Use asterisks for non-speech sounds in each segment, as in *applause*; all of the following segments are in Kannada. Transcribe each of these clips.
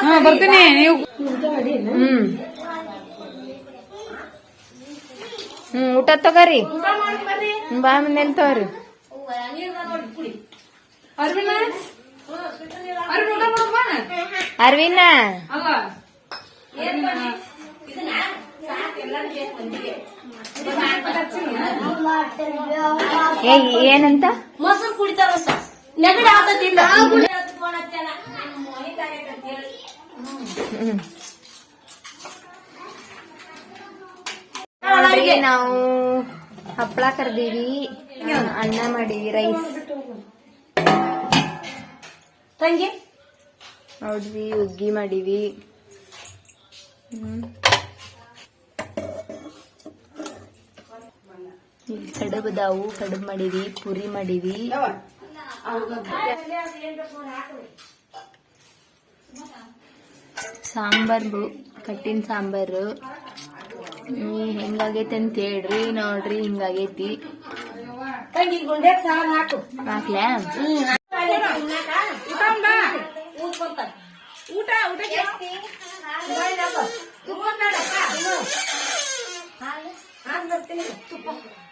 ಹಾ ಬರ್ತೀನಿ. ನೀವು ಹ್ಮ್. ಹ್ಮ್ ಊಟ ತಗೋರಿ? ಬಾ ಮನೇಲಿ ತಗೋರಿ. ಅರ್ವಿನ ಅರ್ವಿನ ಏನಂತ? ಮೊಸರು ಕುಡಿತಾರ ನೆಗಡಿ ಆತದಿಲ್ಲ ನಾವು ಹಪ್ಪಳ ಕರ್ದೀವಿ. ಅನ್ನ ಮಾಡೀವಿ ರೈಸ್ ತಂಗಿ? ನೋಡ್ರಿ ಹುಗ್ಗಿ ಮಾಡೀವಿ ಹ್ಮ್. ಇಲ್ಲಿ ಕಡುಬ್ ಅದಾವು ಕಡುಬ್ ಮಾಡೀವಿ ಪುರಿ ಮಾಡಿವಿ ಸಾಂಬಾರು ಕಟ್ಟಿನ ಸಾಂಬಾರು. ಹೆಂಗಾಗೈತಿ ಅಂತ ಹೇಳ್ರಿ, ನೋಡ್ರಿ ಹಿಂಗಾಗೈತಿ. ತಂಗಿ ಗುಂಡೆ ಸಾರು ಹಾಕು ಹಾಕ್ಲ್ಯಾ ಊಟ. ಊಟಕ್ಕೆ ತುಪ್ಪ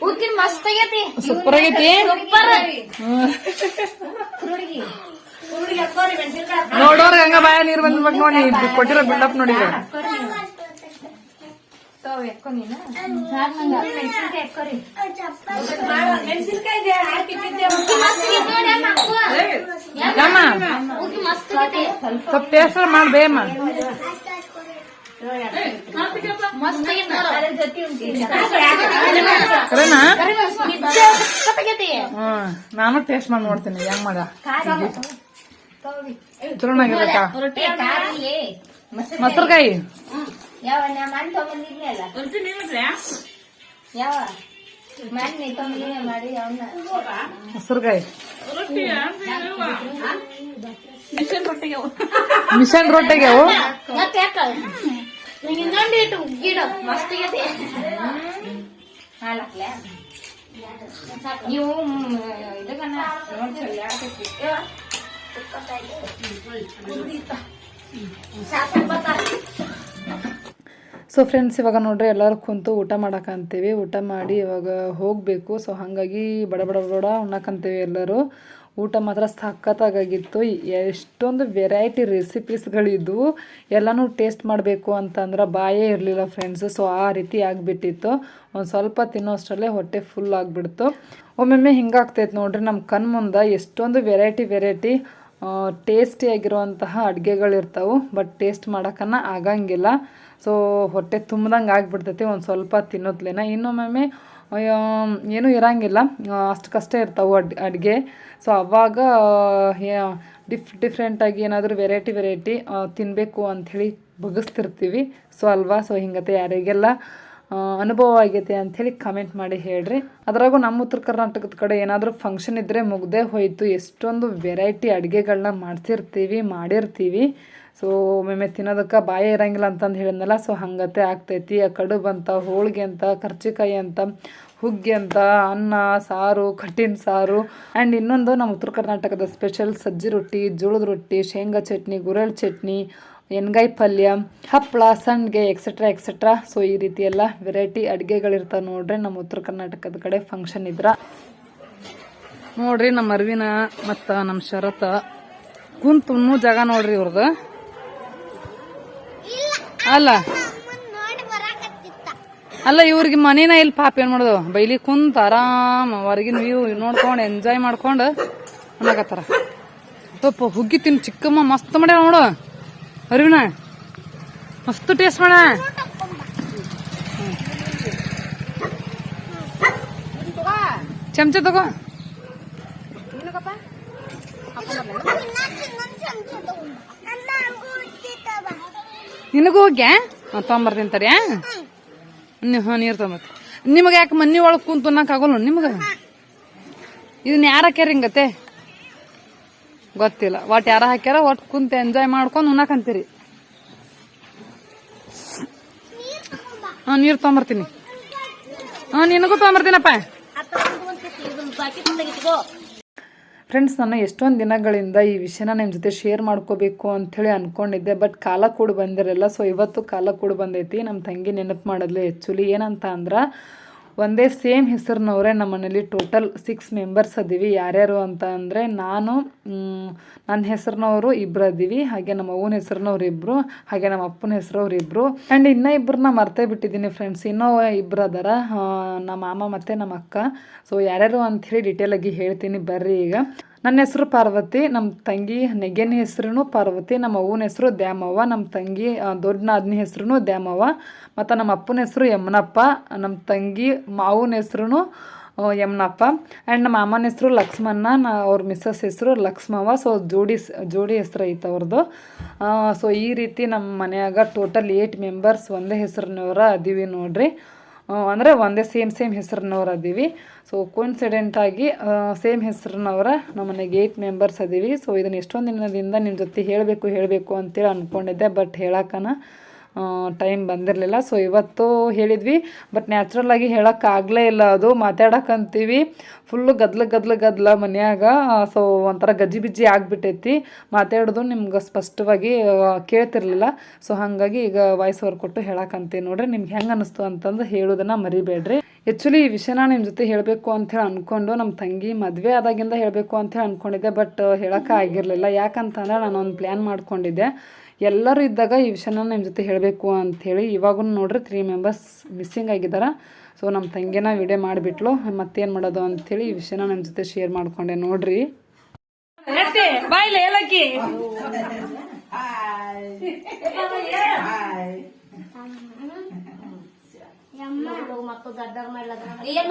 ಉಕ್ಕಿನ ಮಸ್ತ್ ಆಗೈತಿ. ಸೂಪರ್ ಆಗೈತಿ. ಸೂಪರ್ ನೋಡೋರ್ ಹಂಗ ಬಾಯ ನೀರ್ ಬಂದ್ಬೇಕು ನೋಡಿ ಕೊಟ್ಟಿರೋ ಬಿಲ್ಡಪ್ ನೋಡಿ ಸ್ವಲ್ಪ ಟೇಸ್ಟ್ ಮಾಡ್ಬೇಮ್ಮ ನಾನು ಟೇಸ್ಟ್ ಮಾಡಿ ನೋಡ್ತೀನಿ ಹೆಂಗ್ ಚಲೋನಾಗಿರಕ್ಕ ಮೊಸರುಕಾಯಿ? ಮೊಸರುಕಾಯಿ. ಮಿಷನ್ ರೊಟ್ಟಿಗೆ ಮಿಷನ್ ಮತ್ತೆ ಯಾಕ ಇನ್ನೊಂದು ಇಟ್ಟು ಗಿಡ ಮಸ್ತ್ ಆಗೈತಿ. ಹಾಲಾಕ್ಲೆ ನೀವು ಇದಕ್ಕನ್ನ ಸೊ ಫ್ರೆಂಡ್ಸ್ ಇವಾಗ ನೋಡ್ರಿ ಎಲ್ಲರೂ ಕುಂತು ಊಟ ಮಾಡಕ್ಕಂತೀವಿ ಊಟ ಮಾಡಿ ಇವಾಗ ಹೋಗಬೇಕು. ಸೊ ಹಾಗಾಗಿ ಬಡ ಬಡ ಬಡ ಉಣ್ಣಕ್ಕಂತೀವಿ ಎಲ್ಲರೂ. ಊಟ ಮಾತ್ರ ಸಖತ್ತಾಗಿತ್ತು ಎಷ್ಟೊಂದು ವೆರೈಟಿ ರೆಸಿಪೀಸ್ಗಳಿದ್ವು ಎಲ್ಲನೂ ಟೇಸ್ಟ್ ಮಾಡಬೇಕು ಅಂತಂದ್ರೆ ಬಾಯೇ ಇರಲಿಲ್ಲ ಫ್ರೆಂಡ್ಸು ಸೊ ಆ ರೀತಿ ಆಗಿಬಿಟ್ಟಿತ್ತು. ಒಂದು ಸ್ವಲ್ಪ ತಿನ್ನೋಷ್ಟರಲ್ಲೇ ಹೊಟ್ಟೆ ಫುಲ್ ಆಗಿಬಿಡ್ತು. ಒಮ್ಮೊಮ್ಮೆ ಹಿಂಗಾಗ್ತೈತೆ ನೋಡ್ರಿ ನಮ್ಮ ಕಣ್ ಮುಂದೆ ಎಷ್ಟೊಂದು ವೆರೈಟಿ ವೆರೈಟಿ ಟೇಸ್ಟಿಯಾಗಿರುವಂತಹ ಅಡುಗೆಗಳಿರ್ತಾವೆ ಬಟ್ ಟೇಸ್ಟ್ ಮಾಡೋಕ್ಕನ್ನ ಆಗಂಗಿಲ್ಲ. ಸೊ ಹೊಟ್ಟೆ ತುಂಬ್ದಂಗೆ ಆಗಿಬಿಡ್ತೈತಿ, ಒಂದು ಸ್ವಲ್ಪ ತಿನ್ನೋದ್ಲೇನ. ಇನ್ನೊಮ್ಮೆ ಏನೂ ಇರಂಗಿಲ್ಲ. ಅಷ್ಟಕ್ಕಷ್ಟೇ ಇರ್ತಾವೆ ಅಡ್, ಅಡುಗೆ. ಸೊ ಅವಾಗ ಡಿಫ್ ಡಿಫ್ರೆಂಟಾಗಿ ಏನಾದರೂ ವೆರೈಟಿ ವೆರೈಟಿ ತಿನ್ನಬೇಕು ಅಂಥೇಳಿ ಬಗಸ್ತಿರ್ತೀವಿ. ಸೊ ಅಲ್ವಾ? ಸೊ ಹಿಂಗತೆ ಯಾರಿಗೆಲ್ಲ ಅನುಭವ ಆಗೈತೆ ಅಂಥೇಳಿ ಕಮೆಂಟ್ ಮಾಡಿ ಹೇಳ್ರಿ. ಅದರಾಗೂ ನಮ್ಮ ಉತ್ತರ ಕರ್ನಾಟಕದ ಕಡೆ ಏನಾದರೂ ಫಂಕ್ಷನ್ ಇದ್ದರೆ ಮುಗ್ದೇ ಹೋಯಿತು. ಎಷ್ಟೊಂದು ವೆರೈಟಿ ಅಡುಗೆಗಳನ್ನ ಮಾಡ್ಸಿರ್ತೀವಿ, ಮಾಡಿರ್ತೀವಿ. ಸೊ ಒಮ್ಮೆ ತಿನ್ನೋದಕ್ಕೆ ಬಾಯ ಇರಂಗಿಲ್ಲ ಅಂತಂದು ಹೇಳಿದ್ನಲ್ಲ ಸೊ ಹಂಗತೆ ಆಗ್ತೈತಿ. ಆ ಕಡುಬು ಅಂತ ಹೋಳಿಗೆ ಅಂತ, ಕರ್ಚಿಕಾಯಿ ಅಂತ, ಹುಗ್ಗಿ ಅಂತ, ಅನ್ನ, ಸಾರು ಕಟ್ಟಿನ ಸಾರು. ಆ್ಯಂಡ್ ಇನ್ನೊಂದು ನಮ್ಮ ಉತ್ತರ ಕರ್ನಾಟಕದ ಸ್ಪೆಷಲ್ ಸಜ್ಜಿ ರೊಟ್ಟಿ, ಜೋಳದ ರೊಟ್ಟಿ, ಶೇಂಗಾ ಚಟ್ನಿ ಗುರೆಳ್ ಚಟ್ನಿ ಎಣ್ಗಾಯಿ ಪಲ್ಯ ಹಪ್ಪಳ ಸಂಡಿಗೆ ಎಕ್ಸೆಟ್ರಾ ಎಕ್ಸೆಟ್ರಾ ಸೊ ಈ ರೀತಿ ಎಲ್ಲ ವೆರೈಟಿ ಅಡುಗೆಗಳಿರ್ತಾವೆ ನೋಡ್ರಿ. ನಮ್ಮ ಉತ್ತರ ಕರ್ನಾಟಕದ ಕಡೆ ಫಂಕ್ಷನ್ ಇದ್ರ. ನೋಡ್ರಿ ನಮ್ಮ ಅರ್ವಿನ ಮತ್ತು ನಮ್ಮ ಶರತ್ ಕುಂತು ಉಣ್ಣು ಜಾಗ ನೋಡ್ರಿ ಇವ್ರದ್ದು ಅಲ್ಲ. ಅಲ್ಲ, ಇವ್ರಿಗೆ ಮನೇನ ಇಲ್ಲಿ ಪಾಪ ಏನು ಮಾಡೋದು? ಬೈಲಿ ಕುಂತ ಆರಾಮ ಹೊರಗಿನ ವ್ಯೂ ನೋಡ್ಕೊಂಡು ಎಂಜಾಯ್ ಮಾಡ್ಕೊಂಡು ಅನ್ನಕತ್ತಾರ ಸ್ವಲ್ಪ ಹುಗ್ಗಿ ತಿನ್ ಚಿಕ್ಕಮ್ಮ ಮಸ್ತ್ ಮಾಡ್ಯಾರ ನೋಡು. ಅರಿವಿನ? ಮಸ್ತ್ ಟೇಸ್ಟ್ ಮಾಡ ಚಮಚ ತಗೋ. ನಿನಗೂ ಹೋಗ್ಯಾ? ತೊಗೊಂಬರ್ತೀನಿ ತಡಿ, ಹಾಂ. ನೀರು ತೊಗೊಂಬರ್ತೀನಿ. ನಿಮಗೆ ಯಾಕೆ ಮನೆ ಒಳಗೆ ಕುಂತು ಅನ್ನಕ್ಕೆ ಆಗೋಲ್ಲ ನಿಮ್ಗೆ? ಇದನ್ನ ಯಾರು ಕೇರಿಂಗತ್ತೆ ಗೊತ್ತಿಲ್ಲ. ಒಟ್ ಯಾರ ಹಾಕ್ಯಾರ, ಒಟ್ ಕುಂತ ಎಂಜಾಯ್ ಮಾಡ್ಕೊಂಡು ಉಣ್ಣಕಂತೀರಿ ಹಾ, ನೀರು ತೊಂಬರ್ತೀನಿ ಹಾ, ನಿನಗೂ ತೊಂಬರ್ತೀನಪ್ಪ ಫ್ರೆಂಡ್ಸ್ ನಾನು ಎಷ್ಟೊಂದು ದಿನಗಳಿಂದ ಈ ವಿಷಯನ ನಿಮ್ಮ ಜೊತೆ ಶೇರ್ ಮಾಡ್ಕೋಬೇಕು ಅಂಥೇಳಿ ಅಂದ್ಕೊಂಡಿದ್ದೆ ಬಟ್ ಕಾಲ ಕೂಡ ಬಂದಿರಲ್ಲ ಸೊ ಇವತ್ತು ಕಾಲ ಕೂಡ ಬಂದೈತಿ. ನಮ್ಮ ತಂಗಿ ನೆನಪು ಮಾಡಿದ್ಲು ಆ್ಯಕ್ಚುಲಿ ಏನಂತ ಅಂದ್ರೆ ಒಂದೇ ಸೇಮ್ ಹೆಸರಿನವರೇ ನಮ್ಮ ಮನೇಲಿ ಟೋಟಲ್ ಸಿಕ್ಸ್ ಮೆಂಬರ್ಸ್ ಅದೀವಿ. ಯಾರ್ಯಾರು ಅಂತ ಅಂದರೆ ನಾನು ನನ್ನ ಹೆಸರಿನವರು ಇಬ್ಬರು ಅದೀವಿ. ಹಾಗೆ ನಮ್ಮ ಅವ್ವನ ಹೆಸರಿನವ್ರು ಇಬ್ಬರು ಹಾಗೆ ನಮ್ಮ ಅಪ್ಪನ ಹೆಸರವ್ರು ಇಬ್ಬರು ಆ್ಯಂಡ್ ಇನ್ನೂ ಇಬ್ಬರನ್ನ ಮರ್ತೇ ಬಿಟ್ಟಿದ್ದೀನಿ ಫ್ರೆಂಡ್ಸ್ ಇನ್ನೂ ಇಬ್ಬರು ಅದಾರ. ನಮ್ಮ ಮಾಮ ಮತ್ತು ನಮ್ಮ ಅಕ್ಕ. ಸೊ ಯಾರ್ಯಾರು ಅಂಥೇಳಿ ಡೀಟೇಲಾಗಿ ಹೇಳ್ತೀನಿ ಬರ್ರಿ ಈಗ. ನನ್ನ ಹೆಸರು ಪಾರ್ವತಿ ನಮ್ಮ ತಂಗಿ ನೆಗೆನ ಹೆಸರು ಪಾರ್ವತಿ, ನಮ್ಮ ಅವ್ವನ ಹೆಸರು ದ್ಯಾಮವ್ವ ನಮ್ಮ ತಂಗಿ ದೊಡ್ಡ ನಾದ್ನಿ ಹೆಸರು ದ್ಯಾಮವ್ವ, ಮತ್ತು ನಮ್ಮ ಅಪ್ಪನ ಹೆಸರು ಯಮನಪ್ಪ ನಮ್ಮ ತಂಗಿ ಮಾವನ ಹೆಸರು ಯಮನಪ್ಪ ಆ್ಯಂಡ್ ನಮ್ಮ ಮಾಮನ ಹೆಸರು ಲಕ್ಷ್ಮಣ್ಣ, ನಾ, ಅವ್ರ ಮಿಸ್ಸಸ್ ಹೆಸರು ಲಕ್ಷ್ಮವ್ವ, ಸೊ ಜೋಡಿ ಜೋಡಿ ಹೆಸರು ಐತೆ ಅವ್ರದ್ದು ಸೊ ಈ ರೀತಿ ನಮ್ಮ ಮನೆಯಾಗ ಟೋಟಲ್ ಏಯ್ಟ್ ಮೆಂಬರ್ಸ್ ಒಂದೇ ಹೆಸರಿನವರ ಅದೀವಿ ನೋಡ್ರಿ. ಅಂದರೆ ಒಂದೇ ಸೇಮ್ ಸೇಮ್ ಹೆಸರಿನವ್ರು ಅದೀವಿ. ಸೊ ಕೋಇನ್ಸಿಡೆಂಟಾಗಿ ಸೇಮ್ ಹೆಸರಿನವರ ನಮ್ಮ ಮನೆಗೆ ಏಯ್ಟ್ ಮೆಂಬರ್ಸ್ ಅದೀವಿ. ಸೊ ಇದನ್ನು ಎಷ್ಟೊಂದು ದಿನದಿಂದ ನಿಮ್ಮ ಜೊತೆ ಹೇಳಬೇಕು ಹೇಳಬೇಕು ಅಂತೇಳಿ ಅಂದ್ಕೊಂಡಿದ್ದೆ ಬಟ್ ಹೇಳಕ್ಕನ ಟೈಮ್ ಬಂದಿರಲಿಲ್ಲ. ಸೊ ಇವತ್ತು ಹೇಳಿದ್ವಿ ಬಟ್ ನ್ಯಾಚುರಲ್ ಆಗಿ ಹೇಳೋಕ್ಕಾಗಲೇ ಇಲ್ಲ ಅದು. ಮಾತಾಡಕ್ಕಂತೀವಿ ಫುಲ್ಲು ಗದ್ಲ ಗದ್ಲ ಗದ್ಲ ಮನ್ಯಾಗ. ಸೊ ಒಂಥರ ಗಜ್ಜಿ ಬಿಜ್ಜಿ ಆಗಿಬಿಟ್ಟೈತಿ. ಮಾತಾಡೋದು ನಿಮ್ಗೆ ಸ್ಪಷ್ಟವಾಗಿ ಕೇಳ್ತಿರಲಿಲ್ಲ. ಸೊ ಹಾಗಾಗಿ ಈಗ ವಾಯ್ಸ್ ಓವರ್ ಕೊಟ್ಟು ಹೇಳಕ್ಕಂತೀವಿ ನೋಡ್ರಿ. ನಿಮ್ಗೆ ಹೆಂಗೆ ಅನ್ನಿಸ್ತು ಅಂತಂದು ಹೇಳೋದನ್ನು ಮರಿಬೇಡ್ರಿ. ಆ್ಯಕ್ಚುಲಿ ಈ ವಿಷಯನ ನಿಮ್ಮ ಜೊತೆ ಹೇಳಬೇಕು ಅಂಥೇಳಿ ಅಂದ್ಕೊಂಡು ನಮ್ಮ ತಂಗಿ ಮದುವೆ ಆದಾಗಿಂದ ಹೇಳಬೇಕು ಅಂತೇಳಿ ಅಂದ್ಕೊಂಡಿದ್ದೆ ಬಟ್ ಹೇಳೋಕ್ಕಾಗಿರಲಿಲ್ಲ ಯಾಕಂತಂದ್ರೆ ನಾನು ಒಂದು ಪ್ಲ್ಯಾನ್ ಮಾಡ್ಕೊಂಡಿದ್ದೆ. ಎಲ್ಲರೂ ಇದ್ದಾಗ ಈ ವಿಷಯನ ನಿಮ್ಮ ಜೊತೆ ಹೇಳಬೇಕು ಅಂಥೇಳಿ ಇವಾಗೂ ನೋಡ್ರಿ ತ್ರೀ ಮೆಂಬರ್ಸ್ ಮಿಸ್ಸಿಂಗ್ ಆಗಿದ್ದಾರೆ ಸೊ ನಮ್ಮ ತಂಗಿನ ವಿಡಿಯೋ ಮಾಡಿಬಿಟ್ಲು. ಮತ್ತೇನು ಮಾಡೋದು ಅಂಥೇಳಿ ಈ ವಿಷಯನ ನಿಮ್ಮ ಜೊತೆ ಶೇರ್ ಮಾಡ್ಕೊಂಡೆ ನೋಡ್ರಿ. ಏನ್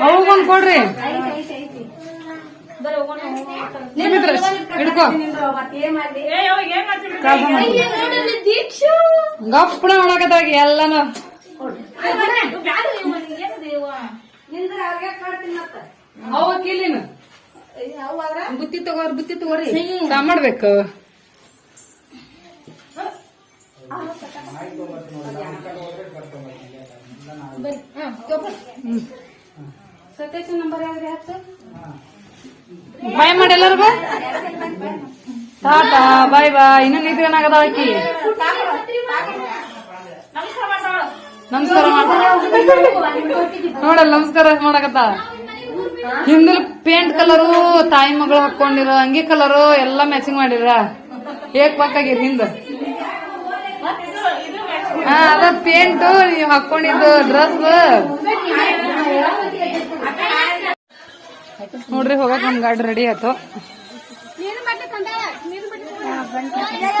ಅವಾಗೊಂದು ಕೊಡ್ರಿ ಹಿಡ್ಕೋ ಗಪ್ಪಣ ಒಳಗದಾಗ ಎಲ್ಲಾನು ಅವಕ್ಕಿಲ್ಲಿನ ಬುತ್ತಿ ತಗೋರಿ ಬುತ್ತಿ ತಗೋರಿ ಚಾ ಮಾಡ್ಬೇಕು. ಬಾಯ್ ಮಾಡಿ ಎಲ್ಲರಿಗೂ. ಟಾಟಾ ಬಾಯ್ ಬಾಯ್. ಇನ್ನು ನಿದ್ರೆ ಏನಾಗದ ಆಕಿ? ನಮಸ್ಕಾರ ನೋಡಲ್ಲ ನಮಸ್ಕಾರ ಮಾಡಕತ್ತ? ಹಿಂದಲ್ ಪೇಂಟ್ ಕಲರು ತಾಯಿ ಮಗಳು ಹಾಕೊಂಡಿರೋ ಅಂಗಿ ಕಲರು ಎಲ್ಲ ಮ್ಯಾಚಿಂಗ್ ಮಾಡಿರ ಏಕ್ ಪಕ್ಕಾಗಿ ಹಿಂದ. ಅದ ಪೇಂಟ್ ನೀವು ಹಾಕೊಂಡಿದ್ದು ಡ್ರೆಸ್ ನೋಡ್ರಿ, ಹೋಗಕ್ ನಮ್ ಗಾಡಿ ರೆಡಿ ಆಯ್ತು.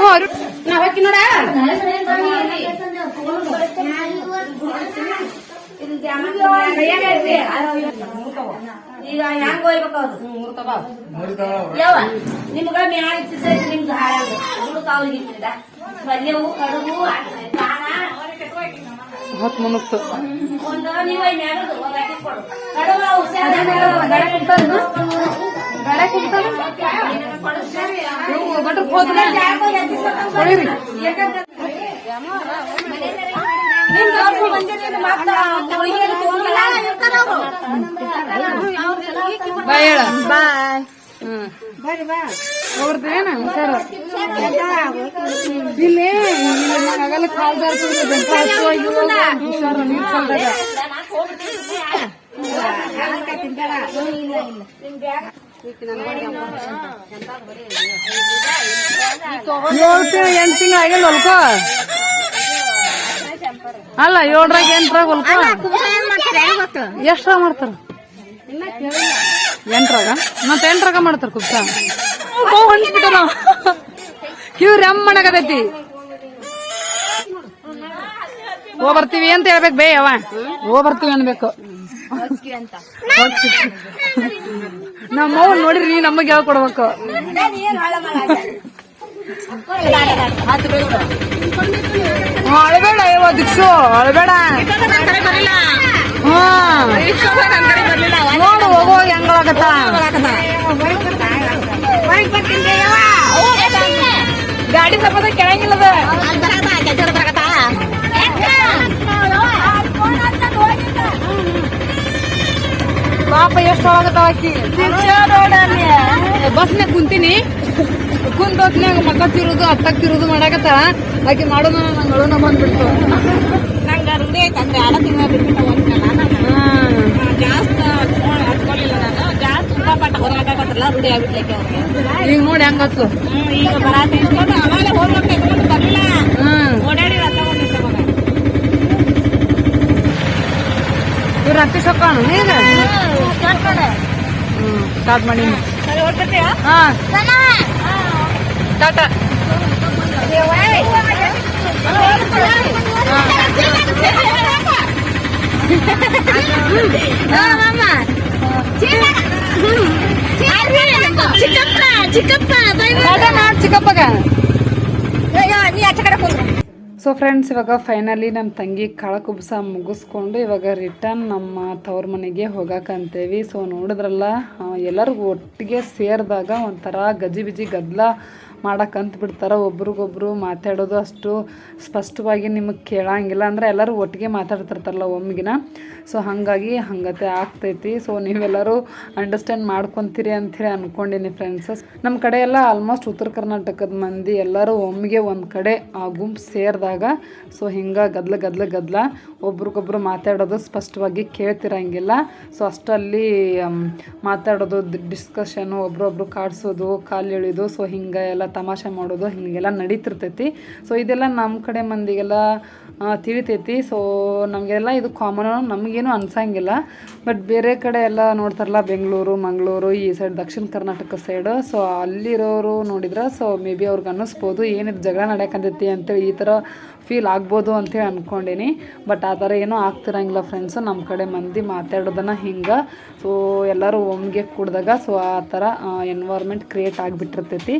ನೋಡ. ಈಗ ಹೆಂಗ್ ಹೋಗ್ಬೇಕು ಅದು ಯಾವ ನಿಮ್ಗ ಮ್ಯಾಲ ನಿಮ್ದು ಹಾಳಾಗ ಇಟ್ಟಿದ. ಪಲ್ಯವು ಕಡುಬು ಒಂದು ನೀವು ಮ್ಯಾಗದು ಕೊಡು. ಕಡುಬು ಹುಷಾರ ಬಟ್ ಯಾಕಂದ್ರೆ ಬಾಯ್ ಹೇಳ. ಬಾಯ್ ಅವ್ರದ್ದೇನ ಸರ್ ಇಲ್ಲಿ ಆಗಲ್ಲ ಕಾಲ್ ಜಾರ್ತಿದ್ರೆ ಬೆಂಕ ಹಚ್ಚುವಾಗಿ ಹುಷಾರ ನೀರ್ ಚಲ್ದಾಗ ಏಳು ತಿಂಗಳು ಎಂಟು ತಿಂಗಳು ಆಗಿಲ್ಲ ಹೊಲ್ಕೋ. ಅಲ್ಲ ಏಳ್ರಾಗ ಎಂಟ್ರಾಗ ಎಷ್ಟ ಎಷ್ಟ್ರಾಗ ಮಾಡ್ತಾರ? ಎಂಟ್ರಾಗ? ಮತ್ತೆ ಎಂಟ್ರಾಗ ಮಾಡ್ತಾರ ಕುಪ್ಸ ಇವ್ರ ಮಣಗದೈತಿ ಮಾಡಕತೈತಿ ಹೋ ಬರ್ತೀವಿ ಅಂತ ಹೇಳ್ಬೇಕು ಬೇ ಅವ. ಹೋ ಬರ್ತೀವಿ ಅನ್ಬೇಕು. ನಮ್ಮ ನೋಡಿರಿ ನಮಗೆ ಯಾವ ಕೊಡ್ಬೇಕು? ಅಳ್ಬೇಡ ದಿಕ್ಸು ಅಳ್ಬೇಡ. ನೋಡು ಹೋಗೋ ಹೆಂಗಳಾಗತ್ತ ಗಾಡಿ ಸಪದ ಕೆಳಗಿಲ್ಲದ. ಪಾಪ ಎಷ್ಟು ಹೋಗತ್ತಾವ ಆಕಿ? ಬಸ್ನಾಗ ಕುಂತೀನಿ. ಕುಂತ ಹೊತ್ನ್ಯಾಗ ಮಕ್ಕ ತಿರುದು ಅತ್ತಕ್ ತಿರುದು ಮಾಡಾಕತ್ತಾಳ ಆಕಿ ಮಾಡೋಣ ನಂಗೆ ಅಳುನ ಬಂದ್ಬಿಡ್ತು. ನಂಗೆ ರೂಢಿ ಅಂದ್ರೆ ಆಡ ತಿಂಗಳ ಬಿಟ್ಬಿಟ್ಟು ಹೋಗ್ತಾನ ಹ್ಮ್. ಜಾಸ್ತಿ ಹಚ್ಕೊಳ್ಳಿಲ್ಲ ನಾನು. ಜಾಸ್ತಿ ತುಂಬಾ ಪಟ್ಟ ಹೊರಗಾಕತ್ತಲ್ಲ ರೂಢಿ ಆಗ್ಬಿಟ್ಲಕ್ಕೆ ಅವ್ರಿಗೆ. ಈಗ ನೋಡಿ ಹಂಗತ್ತು ಈಗ ಬರಾತ ಇಸ್ಕೊಂಡು ಅವಾಗಲೇ ಹೋಗ್ಬೇಕು ಬರ್ಲಿಲ್ಲ. ಓಡಾಡಿ ರಥ ಇವ್ರ ಹತ್ತಿ ಸೊಕ್ಕಾನು ಈಗ ಹ್ಮ್ ಸ್ಟಾರ್ಟ್ ಮಾಡಿ. ಸರಿ ಹೊರಡ್ತೀಯಾ ಹಾ. ಟಾಟಾ ಚಿಕ್ಕಪ್ಪ ಚಿಕ್ಕಪ್ಪ ಟಾಟಾ ನಾಡ್ ಚಿಕ್ಕಪ್ಪಗ. ನೀ ಆಚೆ ಕಡೆ ಕೂತ್ಕೊ. ಸೊ ಫ್ರೆಂಡ್ಸ್ ಇವಾಗ ಫೈನಲಿ ನಮ್ಮ ತಂಗಿ ಕಾಳ ಕುಬ್ಸ ಮುಗಿಸ್ಕೊಂಡು ಇವಾಗ ರಿಟರ್ನ್ ನಮ್ಮ ತವ್ರ ಮನೆಗೆ ಹೋಗಕ್ಕಂತೇವಿ ಸೊ ನೋಡಿದ್ರಲ್ಲ ಎಲ್ಲರಿಗೂ ಒಟ್ಟಿಗೆ ಸೇರಿದಾಗ ಒಂಥರ ಗಜಿಬಿಜಿ ಗದ್ದಲ ಮಾಡಕ್ಕಂತ ಬಿಡ್ತಾರೆ, ಒಬ್ರಿಗೊಬ್ರು ಮಾತಾಡೋದು ಅಷ್ಟು ಸ್ಪಷ್ಟವಾಗಿ ನಿಮಗೆ ಕೇಳಂಗಿಲ್ಲ. ಅಂದ್ರೆ ಎಲ್ಲರೂ ಒಟ್ಟಿಗೆ ಮಾತಾಡ್ತಿರ್ತಾರಲ್ಲ ಒಮ್ಮಿಗಿನ ಸೊ ಹಾಗಾಗಿ ಹಂಗತೆ ಆಗ್ತೈತಿ. ಸೊ ನೀವೆಲ್ಲರೂ ಅಂಡರ್ಸ್ಟ್ಯಾಂಡ್ ಮಾಡ್ಕೊತೀರಿ ಅಂಥೇಳಿ ಅಂದ್ಕೊಂಡಿನಿ ಫ್ರೆಂಡ್ಸಸ್ ನಮ್ಮ ಕಡೆ ಎಲ್ಲ ಆಲ್ಮೋಸ್ಟ್ ಉತ್ತರ ಕರ್ನಾಟಕದ ಮಂದಿ ಎಲ್ಲರೂ ಒಮ್ಮಿಗೆ ಒಂದು ಕಡೆ ಆ ಗುಂಪು ಸೇರಿದಾಗ ಸೊ ಹಿಂಗೆ ಗದ್ಲ ಗದ್ಲ ಗದ್ಲ ಒಬ್ರಿಗೊಬ್ರು ಮಾತಾಡೋದು ಸ್ಪಷ್ಟವಾಗಿ ಕೇಳ್ತಿರಂಗಿಲ್ಲ. ಸೊ ಅಷ್ಟಲ್ಲಿ ಮಾತಾಡೋದು ಡಿಸ್ಕಷನು ಒಬ್ರೊಬ್ರು ಕಾಡಿಸೋದು, ಕಾಲು ಎಳೆಯೋದು ಸೊ ಹಿಂಗೆ ಎಲ್ಲ ತಮಾಷೆ ಮಾಡೋದು ಹಿಂಗೆಲ್ಲ ನಡೀತಿರ್ತೈತಿ. ಸೊ ಇದೆಲ್ಲ ನಮ್ಮ ಕಡೆ ಮಂದಿಗೆಲ್ಲ ತಿಳಿತೈತಿ. ಸೊ ನಮಗೆಲ್ಲ ಇದು ಕಾಮನ್ ನಮಗೇನು ಅನ್ಸಂಗಿಲ್ಲ. ಬಟ್ ಬೇರೆ ಕಡೆ ಎಲ್ಲ ನೋಡ್ತಾರಲ್ಲ, ಬೆಂಗಳೂರು, ಮಂಗಳೂರು, ಈ ಸೈಡ್ ದಕ್ಷಿಣ ಕರ್ನಾಟಕ ಸೈಡ್ ಸೊ ಅಲ್ಲಿರೋರು ನೋಡಿದ್ರೆ ಸೊ ಮೇ ಬಿ ಅವ್ರಿಗೆ ಅನ್ನಿಸ್ಬೋದು, ಏನಿದು ಜಗಳ ನಡೆಯಕಂತೈತಿ ಅಂತೇಳಿ ಈ ಥರ ಫೀಲ್ ಆಗ್ಬೋದು ಅಂತೇಳಿ ಅಂದ್ಕೊಂಡೀನಿ ಬಟ್ ಆ ಥರ ಏನೂ ಆಗ್ತಿರಂಗಿಲ್ಲ ಫ್ರೆಂಡ್ಸು ನಮ್ಮ ಕಡೆ ಮಂದಿ ಮಾತಾಡೋದನ್ನು ಹಿಂಗೆ. ಸೊ ಎಲ್ಲರೂ ಒಮ್ಗೆ ಕೂಡಿದಾಗ ಸೊ ಆ ಥರ ಎನ್ವೈರ್ಮೆಂಟ್ ಕ್ರಿಯೇಟ್ ಆಗಿಬಿಟ್ಟಿರ್ತೈತಿ.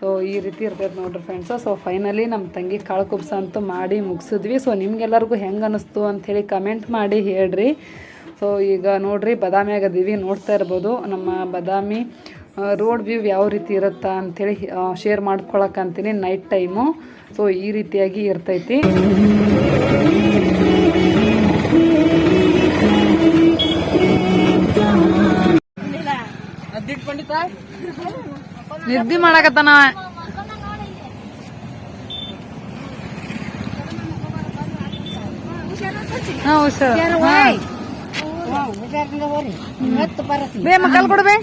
ಸೊ ಈ ರೀತಿ ಇರ್ತೈತೆ ನೋಡ್ರಿ ಫ್ರೆಂಡ್ಸು ಸೊ ಫೈನಲಿ ನಮ್ಮ ತಂಗಿ ಕಾಳು ಕುಬ್ಸ ಅಂತೂ ಮಾಡಿ ಮುಗಿಸಿದ್ವಿ. ಸೊ ನಿಮ್ಗೆಲ್ಲರಿಗೂ ಹೆಂಗೆ ಅನ್ನಿಸ್ತು ಅಂಥೇಳಿ ಕಮೆಂಟ್ ಮಾಡಿ ಹೇಳ್ರಿ. ಸೊ ಈಗ ನೋಡ್ರಿ ಬದಾಮಿ ನೋಡ್ತಾ ಇರ್ಬೋದು. ನಮ್ಮ ಬದಾಮಿ ರೋಡ್ ವ್ಯೂ ಯಾವ ರೀತಿ ಇರುತ್ತಾ ಅಂಥೇಳಿ ಶೇರ್ ಮಾಡ್ಕೊಳಕ್ಕಂತೀನಿ ನೈಟ್ ಟೈಮು ಸೊ ಈ ರೀತಿಯಾಗಿ ಇರ್ತೈತಿ. ನಿದ್ದೆ ಮಾಡಕತ್ತಾನ ಬೇ ಮಕ್ಕಳು ಕೊಡ್ಬೇ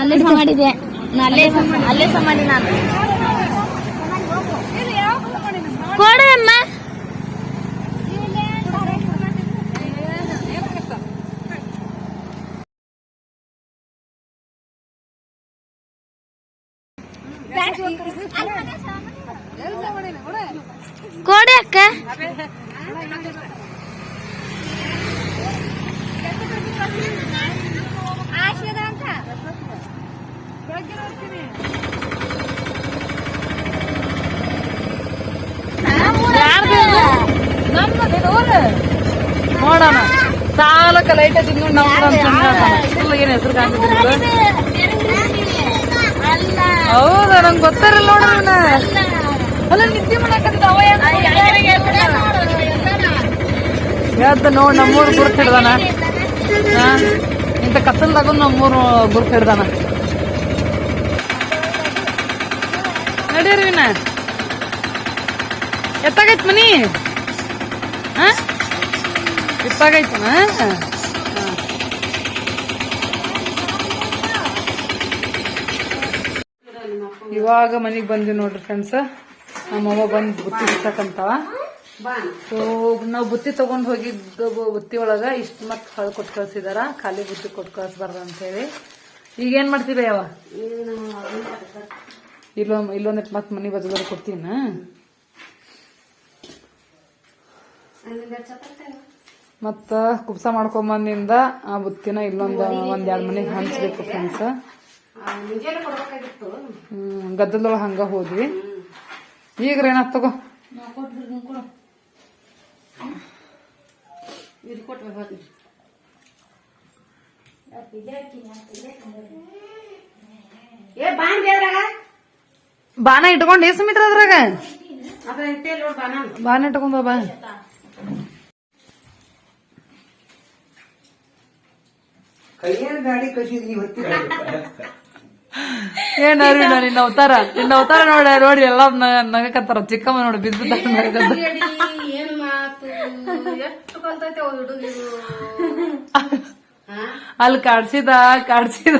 ಅಲ್ಲೇ ಮಾಡಿದೆ ಅಲ್ಲೇ ಅಲ್ಲೇ ಮಾಡಿ ನಾನು. ಕೊಡು ಅಕ್ಕ ನೋಡೋಣ ಸಾಲಕ್ಕ ಲೈಟ್ ನಮ್ಮ ಏನ್ ಹೆಸರು ಕಾಣ್ತಿದ್ರು ಹೌದಾ ನಂಗೆ ಗೊತ್ತಾರಲ್ಲ ನೋಡ್ರಿ ಅಲ್ಲ ನಿದ್ದೆ ಮಾಡಕತ್ತಿದ್ದ ಅವ ಏನ್ ನೋಡು, ನೋಡಿ ನಮ್ಮೂರು ಗುರುತು ಹಿಡ್ದಾನ. ಇಂಥ ಕತ್ತಲ್ದಾಗ ನಮ್ಮೂರು ಗುರುತು ಹಿಡ್ದಾನ. ನಡೀರಿ ಎತ್ತಾಗೈತ್ ಮನಿ? ಹಾ? ಇವಾಗ ಮನೆಗೆ ಬಂದ್ವಿ ನೋಡ್ರಿ ಫ್ರೆಂಡ್ಸ್ ನಮ್ಮವ್ವ ಬಂದು ಬುತ್ತಿ ಬಿಡ್ಸಕ್ಕಂತಾವ ಸೊ ನಾವು ಬುತ್ತಿ ತಗೊಂಡ್ ಹೋಗಿದ್ದ ಬುತ್ತಿ ಒಳಗ ಇಷ್ಟ ಮತ್ತೆ ಹೊಳ್ ಕೊಟ್ಟು ಕಳ್ಸಿದಾರ, ಖಾಲಿ ಬುತ್ತಿ ಕೊಟ್ಟು ಕಳ್ಸಬಾರ್ದು ಅಂತ ಹೇಳಿ ಈಗ ಏನ್ ಮಾಡ್ತೀವಿ ಯಾವ ಇಲ್ಲೊಂದ್ ಇಲ್ಲೊಂದಿಟ್ಟು ಮತ್ ಮನಿ ಬಜದವ್ರು ಕೊಡ್ತೀನ. ಮತ್ತ ಕುಪ್ಸ ಮಾಡ್ಕೊಂಬಂದಿಂದ ಆ ಬುತ್ತಿನ ಇಲ್ಲೊಂದ್ ಒಂದ್ ಎರಡ್ ಮನೆಗೆ ಹಂಚ್ಬೇಕು ಫ್ರೆಂಡ್ಸ್ ಹ್ಮ್ ಗದ್ದಲೊಳಗ ಹಂಗ ಹೋದ್ವಿ. ಈಗ ಏನಾತ್ ತಗೋ ಏ ಬಾನ್ ಬೇದ್ರಾಗ ಬಾನ ಇಟ್ಕೊಂಡ್ ಏಸ್ ಮೀಟರ್ ಅದ್ರಾಗ ಅದ್ರ ಇಟ್ಟೆ ನೋಡ್ ಬಾನ ಬಾನ ಇಟ್ಕೊಂಡ್ ಬಾ ಕೈಯಲ್ಲಿ ಗಾಡಿ ಕಸಿದ್ರಿ ಹೊತ್ತಿ ಏನ್ ಅರಿವಿನ ನಿನ್ನ ಅವತಾರ. ನಿನ್ನ ಅವತಾರ ನೋಡ ನೋಡಿ ಎಲ್ಲ ನಗಕತ್ತಾರ. ಚಿಕ್ಕಮ್ಮ ನೋಡಿ ಬಿದ್ದು ಏನ್ ಮಾತು? ಎಷ್ಟು ಕಲ್ತೈತೆ ಹುಡುಗಿರು ಅಲ್ಲಿ ಕಾಡ್ಸಿದ ಕಾಡ್ಸಿದ.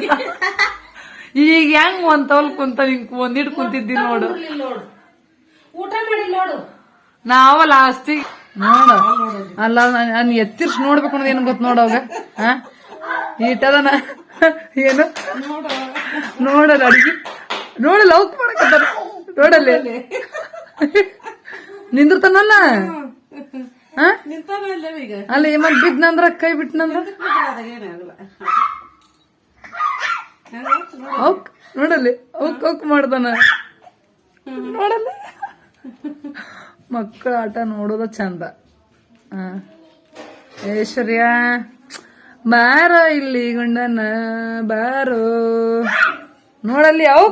ಈಗ ಹೆಂಗ್ ಒಂದ್ ತೋಲ್ ಕುಂತ ನಿಂಗ್ ಒಂದಿಟ್ ಕುಂತಿದ್ದಿ ನೋಡು. ಊಟ ಮಾಡಿ ನೋಡು. ನಾವ ಲಾಸ್ಟಿಗೆ ನೋಡ. ಅಲ್ಲ ನಾನು ಎತ್ತಿರ್ಸ್ ನೋಡ್ಬೇಕು ಅನ್ನೋದು ಗೊತ್ತು ಗೊತ್ತ ನೋಡವಾಗ ಹಾ? ಈಟದನ ಏನು? ನೋಡಲ್ಲ ಅಡಿಗೆ? ನೋಡಲ್ಲ ಔಟ್ ಮಾಡಕತ್ತಾರ. ನೋಡಲ್ಲ. ನಿಂದಿರ್ತಾನಲ್ಲ? ಅಲ್ಲ ಮತ್ ಬಿದ್ನಂದ್ರ ಕೈ ಬಿಟ್ನಂದ್ರ? ಔಕ್ ನೋಡಲ್ಲಿ ಔಕ್ ಔಕ್ ನೋಡಲ್ಲ. ನೋಡಲ್ಲಿ. ಮಕ್ಕಳ ಆಟ ನೋಡೋದ ಚಂದ. ಹ. ಐಶ್ವರ್ಯ ಬಾರೋ ಇಲ್ಲಿ ಗುಂಡನ ಬಾರೋ. ನೋಡಲ್ಲಿ ಅವ್?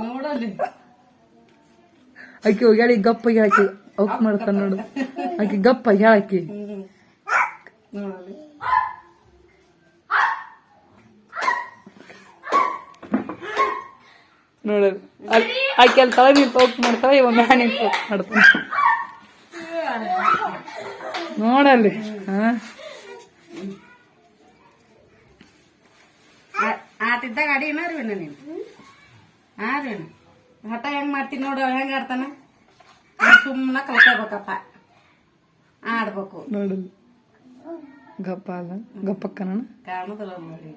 ಆಕಿ ಹೋಗ್ಯಾಳಿ ಗಪ್ಪ ಹಾಕಿ ಔಕ್ ಮಾಡ್ತಾನ ನೋಡು. ಆಕಿ ಗಪ್ಪ ಹೇಳಾಕಿ ನೋಡಲ್ಲಿ ಆಕೆ ಅಲ್ಲಿ ತಳ ನಿಂತು ಔಕ್ ಮಾಡ್ತಾಳ ಇವ ಮ್ಯಾ ನಿಂತು ಮಾಡ್ತಾನ. ನೋಡಲ್ಲಿ ಹಾ. ಅಡಿ ಏನಾರ್ವೇನ ನೀನು? ಆರ್ವೇನ ಹಠ ಹೆಂಗ್ ಮಾಡ್ತೀನಿ ನೋಡು ಹೆಂಗ ಆಡ್ತಾನ? ಸುಮ್ಮನೆ ಕಲ್ಕೋಬೇಕಪ್ಪ. ಆಡ್ಬೇಕು. ನೋಡು. ಗಪ್ಪ ಅಲ್ಲ? ಗಪ್ಪಕ್ಕ ನಾನು ಕಾಣುದಿಲ್ಲ ನೋಡಿ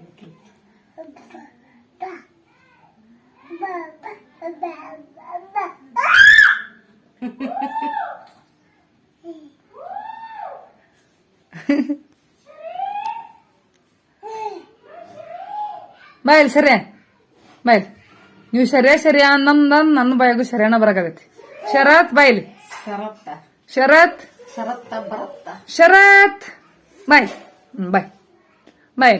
*laughs* ಬಾಯಲ್ ಸರಿ. ಮೈಲ್ ನೀವು ಸರಿಯ ಸರಿ ಅಂದಂದ ನನ್ನ ಬಾಯಾಗೂ ಸರಿಯಾನ ಬರಕಾಗೈತಿ ಶರತ್ ಬೈಲಿ. ಶರತ್. ಬರತ್ತ. ಶರತ್. ಬಾಯ್ ಬೈ ಬಾಯ್ ಬಾಯ್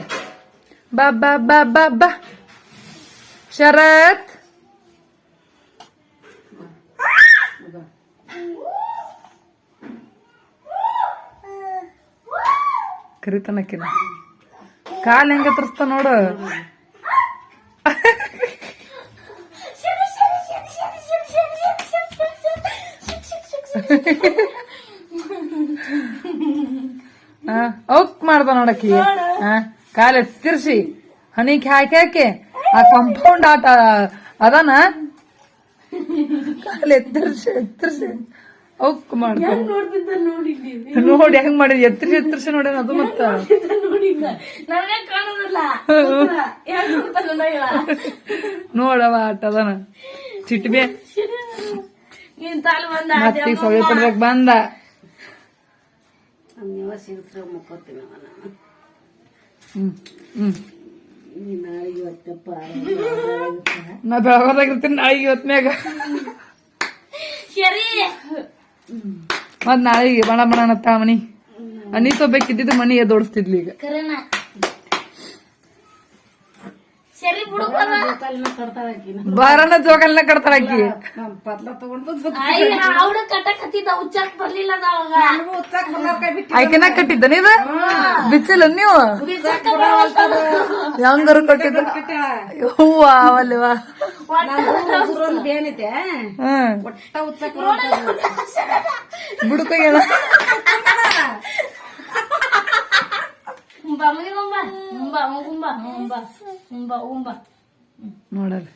ಬಾ ಬಾ ಬಾ ಬಾ ಬಾ. ಶರತ್. ಕರಿತಾನಕ್ಕಿನ ಕಾಲ್ ಹೆಂಗ ತರಿಸ್ತ ನೋಡು. ಔಕ್ ಮಾಡ್ದ ನೋಡಕ್ಕಿ ಆ, ತಿರ್ಸಿ ಎತ್ತಿರ್ಸಿ. ಹನಿಗೆ ಹಾಕಿ ಹಾಕಿ. ಆ ಕಂಪೌಂಡ್ ಆಟ ಅದಾನ ಕಾಲ್ ಎತ್ತರ್ಸಿ ಎತ್ತರ್ಸಿ. ಔಕ್ ನೋಡಿದ್ವಿ ನೋಡಿ ಹೆಂಗ್ ಮಾಡಿದ್ ಎತ್ತರ್ಸಿ ಎತ್ತರ್ಸಿ ನೋಡಿ ಅದು ಮತ್ತ? ನೋಡವ ಆಟ ಅದಾನ. ಚಿಟ್ಬೆ. ಬಂದ. ನಾ ಬೆಳಗಾಗಿರ್ತೀನಿ ನಾಳೆಗೆ ಇವತ್ನ್ಯಾಗ ಸರಿ ಮತ್ ನಾಳೆಗೆ ಬಣ ಬಣ ಅನ್ನತ್ತ ಮನಿ ಅನಿತ ಬೇಕಿದ್ದಿದ್ದು ಮನಿ ದೊಡ್ಸ್ತಿದ್ಲಿ ಈಗ. ಕರೆನ. ಸರಿ ಬಿಡ್ಕೊಲ್ಲ ಬಾರನ ಜೋಗಲ್ನ ಕಟ್ತಾಳಾಕಿ ಪತ್ಲ ತಗೊಂಡು ಅವಳು ಕಟ್ಟಕತ್ತಿದ್ದ ಉಚ್ಚಾಕ್ ಬರ್ಲಿಲ್ಲ ಕಟ್ಟಿದ್ದ ನೀವ ಬಿಚ್ಚಿಲ್ಲ ನೀವು? ಹೆಂಗರು ಕಟ್ಟಿದ್ದ? ಹೂವ ಅವಲ್ವ ಏನಿದೆ ಹೇಳ ನೋಡಲ್ಲ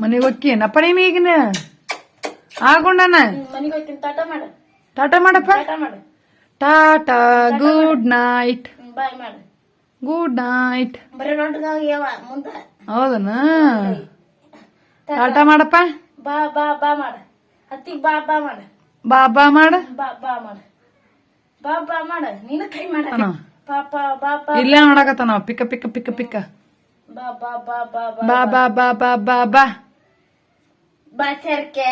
ಮನೆಗೆ ಹೋಕ್ಕಿ ನಪ್ಪ ನೀನು ಈಗಿನ ಆಗೊಂಡನ ಟಾಟಾ ಮಾಡ. ಟಾಟಾ ಮಾಡಪ್ಪ? ಟಾಟಾ ಮಾಡ. Tata good night. ಬಾಯ್ ಮಾಡ. Good night. ಬರೇ ನೋಡ್ಗಾಗ್ಯಾವ ಮುಂದೆ? ಹೌದನ? ಟಾಟಾ. ಮಾಡಪ್ಪ? ಬಾ ಬಾ ಬಾ ಮಾಡ. ಹತ್ತಿಗ್ ಬಾ ಬಾ ಮಾಡ. ಬಾ ಬಾ ಮಾಡ. ಬಾ ಬಾ ಮಾಡ. ಬಾಬಾ ಮಾಡ ನೀನು ಕೈ ಮಾಡ. ಪಾಪ ಬಾಬಾ ಇಲ್ಲೇ ಮಾಡಾಕತ್ತ ನಾವು ಪಿಕ್ಕ ಪಿಕ್ಕ ಪಿಕ್ಕ ಬಾ ಬಾ ಬಾ ಬಾ ಬಾ ಬಾ ಬಾ ಬಾ ಬಾ. ಬಾ ಬಾಚರ್ಕೆ